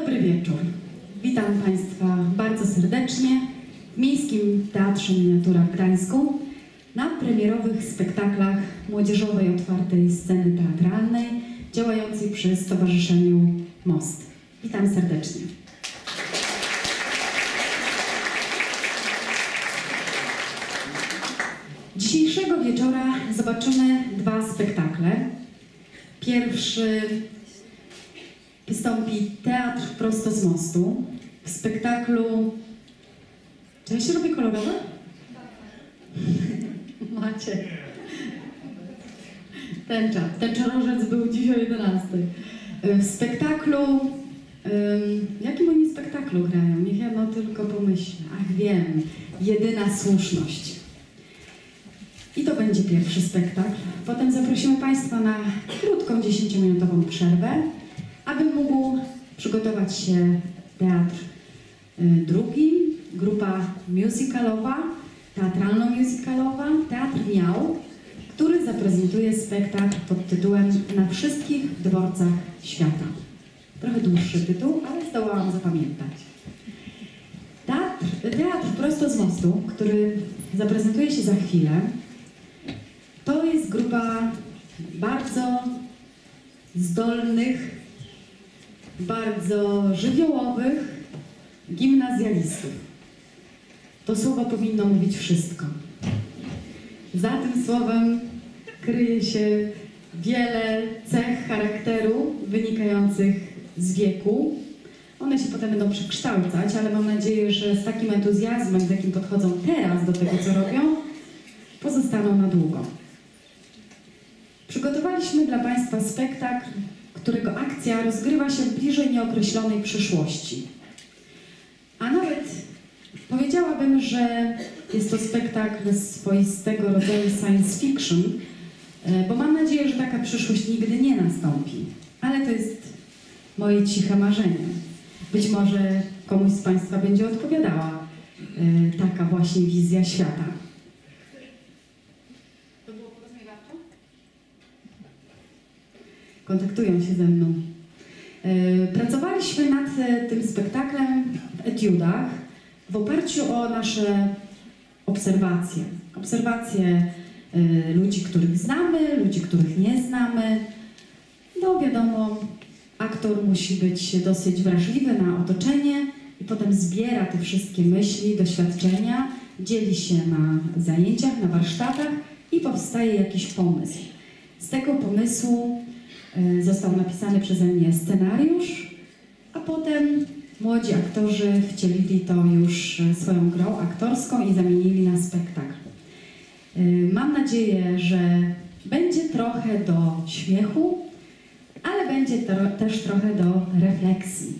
Dobry wieczór. Witam Państwa bardzo serdecznie w Miejskim Teatrze Miniatura w Gdańsku na premierowych spektaklach Młodzieżowej Otwartej Sceny Teatralnej działającej przy Stowarzyszeniu Most. Witam serdecznie. Dzisiejszego wieczora zobaczymy dwa spektakle. Pierwszy wystąpi Teatr Prosto z Mostu w spektaklu... Czy ja się robię kolorowe? Macie. Tęcza. Tęczorożec był dziś o 11. W spektaklu... ym, Jakim oni spektaklu grają? Niech ja no tylko pomyślę. Ach, wiem. Jedyna słuszność. I to będzie pierwszy spektakl. Potem zaprosimy Państwa na krótką, 10-minutową przerwę, aby mógł przygotować się teatr y, drugi, grupa musicalowa, teatralno-musicalowa, Teatr Miał, który zaprezentuje spektakl pod tytułem Na wszystkich dworcach świata. Trochę dłuższy tytuł, ale zdołałam zapamiętać. Teatr, teatr prosto z mostu, który zaprezentuje się za chwilę, to jest grupa bardzo zdolnych, bardzo żywiołowych gimnazjalistów. To słowo powinno mówić wszystko. Za tym słowem kryje się wiele cech charakteru wynikających z wieku. One się potem będą przekształcać, ale mam nadzieję, że z takim entuzjazmem, z jakim podchodzą teraz do tego, co robią, pozostaną na długo. Przygotowaliśmy dla Państwa spektakl, którego akcja rozgrywa się w bliżej nieokreślonej przyszłości. A nawet powiedziałabym, że jest to spektakl swoistego rodzaju science fiction, e, bo mam nadzieję, że taka przyszłość nigdy nie nastąpi. Ale to jest moje ciche marzenie. Być może komuś z Państwa będzie odpowiadała e, taka właśnie wizja świata. Kontaktują się ze mną. E, Pracowaliśmy nad e, tym spektaklem w etiudach w oparciu o nasze obserwacje. Obserwacje e, ludzi, których znamy, ludzi, których nie znamy. No wiadomo, aktor musi być dosyć wrażliwy na otoczenie i potem zbiera te wszystkie myśli, doświadczenia, dzieli się na zajęciach, na warsztatach i powstaje jakiś pomysł. Z tego pomysłu został napisany przeze mnie scenariusz, a potem młodzi aktorzy wcielili to już e, swoją grą aktorską i zamienili na spektakl. E, Mam nadzieję, że będzie trochę do śmiechu, ale będzie też trochę do refleksji.